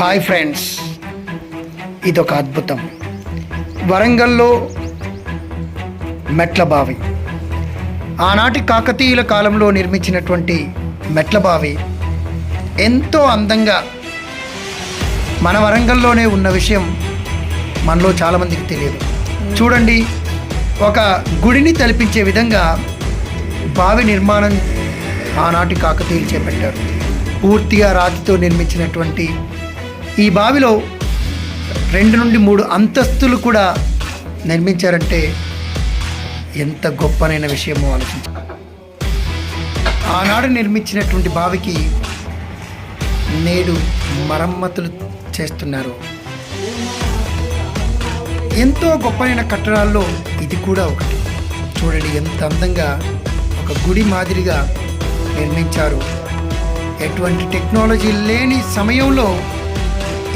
Hi friends. ఇదొక అద్భుతం. వరంగల్లో మెట్ల బావి ఆనాటి కాకతీయుల కాలంలో నిర్మించినటువంటి మెట్ల బావి ఎంతో అందంగా మన వరంగల్లోనే ఉన్న విషయం మనలో చాలామందికి తెలియదు. చూడండి ఒక గుడిని తలపించే విధంగా బావి నిర్మాణం ఆనాటి కాకతీయులు చేపట్టారు. పూర్తిగా రాతితో నిర్మించినటువంటి ఈ బావిలో రెండు నుండి మూడు అంతస్తులు కూడా నిర్మించారంటే ఎంత గొప్పనైన విషయమో ఆలోచించాలి ఆనాడు నిర్మించినటువంటి బావికి నేడు మరమ్మతులు చేస్తున్నారు. ఎంతో గొప్పనైన కట్టడాల్లో ఇది కూడా ఒకటి. చూడండి ఎంత అందంగా ఒక గుడి మాదిరిగా నిర్మించారు. ఎటువంటి టెక్నాలజీ లేని సమయంలో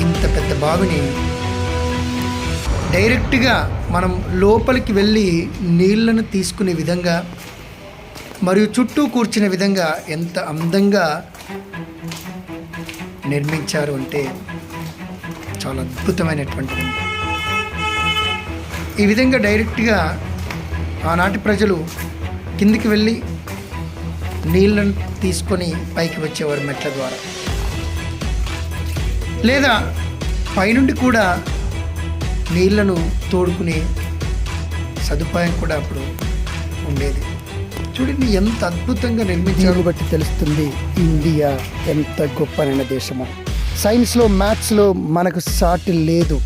ఇంత పెద్ద బావిని డైరెక్ట్గా మనం లోపలికి వెళ్ళి నీళ్ళను తీసుకునే విధంగా మరియు చుట్టూ కూర్చునే విధంగా ఎంత అందంగా నిర్మించారు అంటే చాలా అద్భుతమైనటువంటిది ఈ విధంగా డైరెక్ట్గా ఆనాటి ప్రజలు కిందికి వెళ్ళి నీళ్ళను తీసుకొని పైకి వచ్చేవారు మెట్ల ద్వారా. లేదా పైనుండి కూడా నీళ్ళను తోడుకునే సదుపాయం కూడా అప్పుడు ఉండేది. చూడండి ఎంత అద్భుతంగా నిర్మించారు. బట్టి తెలుస్తుంది ఇండియా ఎంత గొప్పనైన దేశమో. సైన్స్లో మ్యాథ్స్లో మనకు సాటి లేదు.